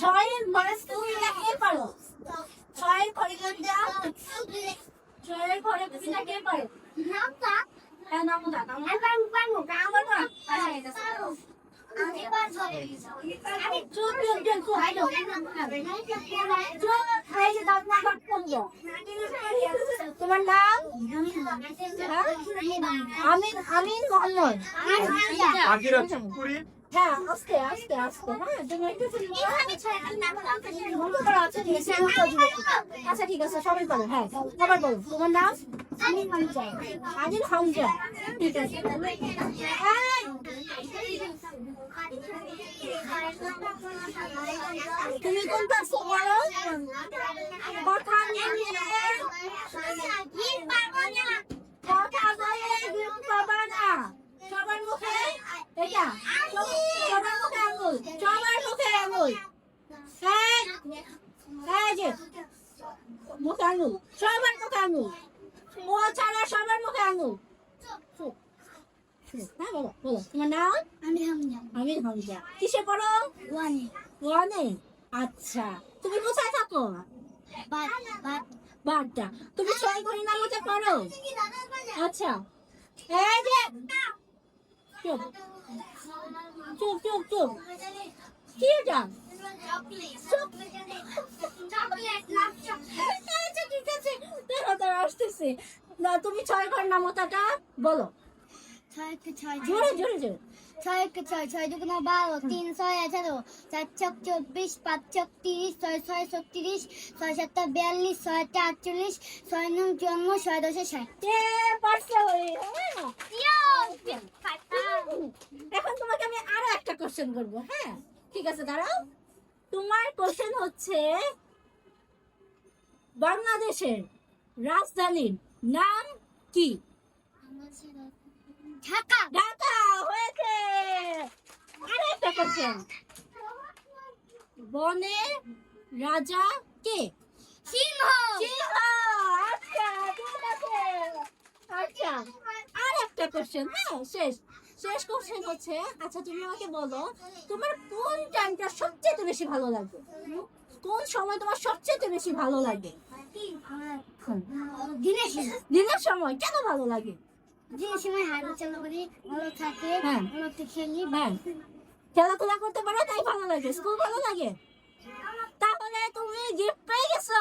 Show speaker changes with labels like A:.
A: ছয়ের বয়স তুমি কে পারো ছয়ের পরিগণ যা ছয়ের পরে পিতা কে পারো আমি চোখ চোখ চোখ খাই দাও খাই দাও তোমার নাম? আমিন আমিন মোহাম্মদ।
B: করি
A: হ্যাঁ আস্তে আস্তে আস্তে হ্যাঁ তুমি একটু আছে ঠিক আছে আমি উত্তর দিব। আচ্ছা ঠিক আছে সবাই বলো হ্যাঁ সবাই বলো। তোমার নাম? আনিল হামজা। ঠিক আছে। হ্যাঁ তুমি কোনটা কথা বলে গিফট পাবা না সবার মুখে এটা সবার মুখে আঙুল সবার মুখে আঙুল। হ্যাঁ হ্যাঁ যে মুখে আঙুল সবার মুখে আঙুল। ও ছাড়া সবার মুখে আঙুল। হ্যাঁ বলো বলো তোমার নাম?
C: আমি হামজা।
A: আমি হামজা। কিসে পড়ো?
C: ওয়ানে।
A: ওয়ানে? আচ্ছা তুমি কোথায় থাকো? বারটা তুমি ছয় করে নামাতে পারো আচ্ছা এই যে চুপ চুপ চুপ। কি এটা আচ্ছা ঠিক আছে। দাঁড়া দাঁড়া আসতেছে। না তুমি ছয় ঘর নামতাটা বলো। জোরে জোরে জোরে।
C: ছয় ছয় ছয় দুগুণ বারো তিন ছয় আঠারো চার ছক চব্বিশ পাঁচ ছক তিরিশ ছয় ছয় ছত্রিশ ছয় সাতটা বিয়াল্লিশ ছয় আটটা আটচল্লিশ ছয় নং চুয়ান্ন ছয় দশে ষাট।
A: এখন তোমাকে আমি আরও একটা কোশ্চেন করব হ্যাঁ? ঠিক আছে দাঁড়াও। তোমার কোশ্চেন হচ্ছে বাংলাদেশের রাজধানীর নাম কি?
C: ঢাকা।
A: ঢাকা হয়েছে। আরও একটা কোশ্চেন বনে রাজা কে?
C: সিংহ।
A: সিংহ আচ্ছা ঠিক আছে আচ্ছা আর একটা কোশ্চেন হ্যাঁ শেষ। শেষ কোশ্চেন হচ্ছে আচ্ছা তুমি আমাকে বলো তোমার কোন টাইমটা সবচেয়ে বেশি ভালো লাগে? কোন সময় তোমার সবচেয়ে বেশি ভালো লাগে?
C: দিনের
A: সময়। কেন ভালো লাগে?
C: দিনের সময় হাঁটা চলা করি ভালো থাকে
A: হ্যাঁ।
C: খেলি।
A: হ্যাঁ। খেলাধুলা করতে পারো তাই ভালো লাগে। স্কুল ভালো লাগে? তাহলে তুমি গিফট পেয়ে গেছো।